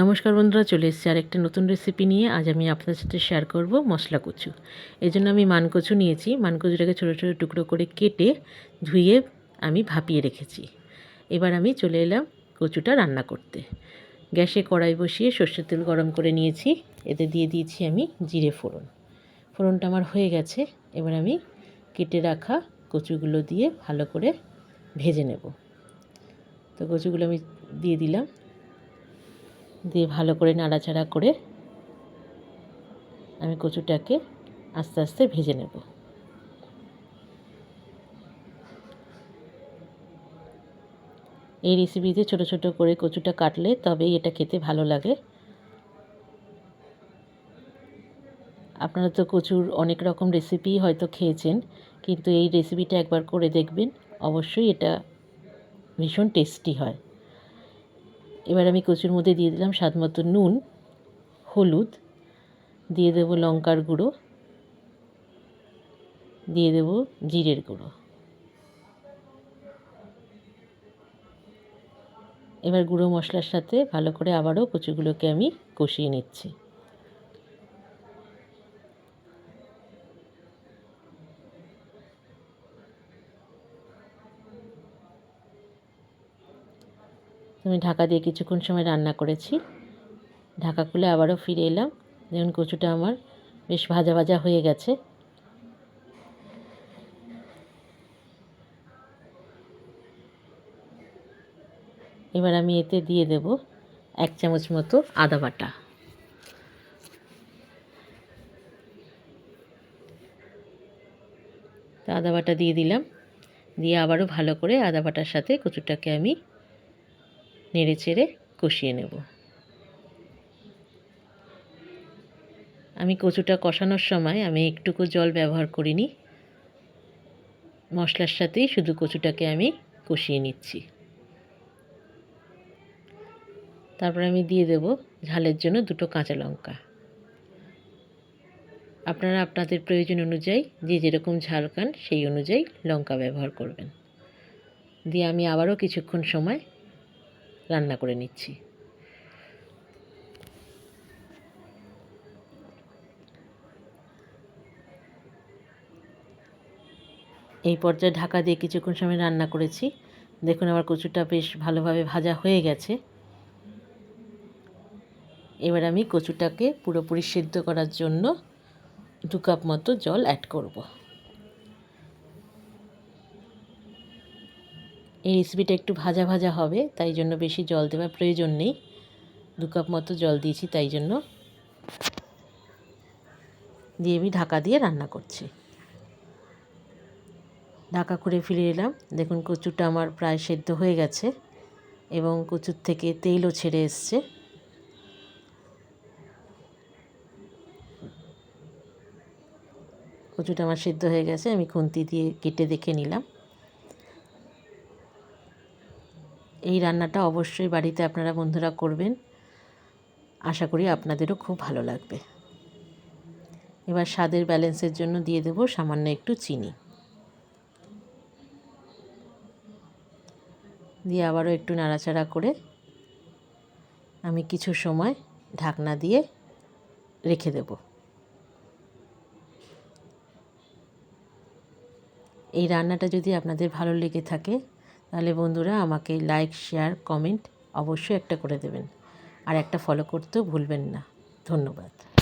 নমস্কার বন্ধুরা, চলে এসেছি আর একটা নতুন রেসিপি নিয়ে। আজ আমি আপনাদের সাথে শেয়ার করব মশলা কচু। এই জন্য আমি মানকচু নিয়েছি। মানকচুটাকে ছোটো ছোটো টুকরো করে কেটে ধুয়ে আমি ভাপিয়ে রেখেছি। এবার আমি চলে এলাম কচুটা রান্না করতে। গ্যাসে কড়াই বসিয়ে সর্ষের তেল গরম করে নিয়েছি। এতে দিয়ে দিয়েছি আমি জিরে ফোড়ন। ফোড়নটা আমার হয়ে গেছে। এবার আমি কেটে রাখা কচুগুলো দিয়ে ভালো করে ভেজে নেব। তো কচুগুলো আমি দিয়ে দিলাম। দিয়ে ভালো করে নাড়াচাড়া করে আমি কচুটাকে আস্তে আস্তে ভেজে নেব। এই রেসিপিতে ছোট ছোট করে কচুটা কাটলে তবেই এটা খেতে ভালো লাগে। আপনারা তো কচুর অনেক রকম রেসিপি হয়তো খেয়েছেন, কিন্তু এই রেসিপিটা একবার করে দেখবেন, অবশ্যই এটা ভীষণ টেস্টি হয়। এবার আমি কচুর মধ্যে দিয়ে দিলাম স্বাদ মতো নুন, হলুদ, দিয়ে দেবো লঙ্কার গুঁড়ো, দিয়ে দেবো জিরের গুঁড়ো। এবার গুঁড়ো মশলার সাথে ভালো করে আবারও কচুগুলোকে আমি কষিয়ে নিচ্ছি। আমি ঢাকা দিয়ে কিছুক্ষণ সময় রান্না করেছি। ঢাকা খুলে আবারও ফিরে এলাম। যেমন কচুটা আমার বেশ ভাজা ভাজা হয়ে গেছে। এবার আমি এতে দিয়ে দেব এক চামচ মতো আদা বাটা। আদা বাটা দিয়ে দিলাম। দিয়ে আবারও ভালো করে আদা বাটার সাথে কচুটাকে আমি নেড়ে চেড়ে কষিয়ে নেব। আমি কচুটা কষানোর সময় আমি একটুকু জল ব্যবহার করিনি। মশলার সাথেই শুধু কচুটাকে আমি কষিয়ে নিচ্ছি। তারপর আমি দিয়ে দেব ঝালের জন্য দুটো কাঁচা লঙ্কা। আপনারা আপনাদের প্রয়োজন অনুযায়ী যে যেরকম ঝাল খান সেই অনুযায়ী লঙ্কা ব্যবহার করবেন। দিয়ে আমি আবারও কিছুক্ষণ সময় রান্না করে নিচ্ছি। এই পর্যায়ে ঢাকা দিয়ে কিছুক্ষণ সময় রান্না করেছি। দেখুন আমার কচুটা বেশ ভালোভাবে ভাজা হয়ে গেছে। এবার আমি কচুটাকে পুরোপুরি সিদ্ধ করার জন্য দু কাপ মতো জল অ্যাড করব। এই রেসিপিটা একটু ভাজা ভাজা হবে, তাই জন্য বেশি জল দেওয়ার প্রয়োজন নেই। দু কাপ মতো জল দিয়েছি, তাই জন্য দিয়ে আমি ঢাকা দিয়ে রান্না করছি। ঢাকা করে ফিরে এলাম। দেখুন কচুটা আমার প্রায় সেদ্ধ হয়ে গেছে এবং কচুর থেকে তেলও ছেড়ে এসছে। কচুটা আমার সেদ্ধ হয়ে গেছে, আমি খুন্তি দিয়ে কেটে দেখে নিলাম। এই রান্নাটা অবশ্যই বাড়িতে আপনারা বন্ধুরা করবেন। আশা করি আপনাদেরও খুব ভালো লাগবে। এবার স্বাদের ব্যালেন্সের জন্য দিয়ে দেব সামান্য একটু চিনি। দিয়ে আবারও একটু নাড়াচাড়া করে আমি কিছু সময় ঢাকনা দিয়ে রেখে দেব। এই রান্নাটা যদি আপনাদের ভালো লেগে থাকে তাহলে বন্ধুরা আমাকে লাইক শেয়ার কমেন্ট অবশ্যই একটা করে দেবেন। আর একটা ফলো করতেও ভুলবেন না। ধন্যবাদ।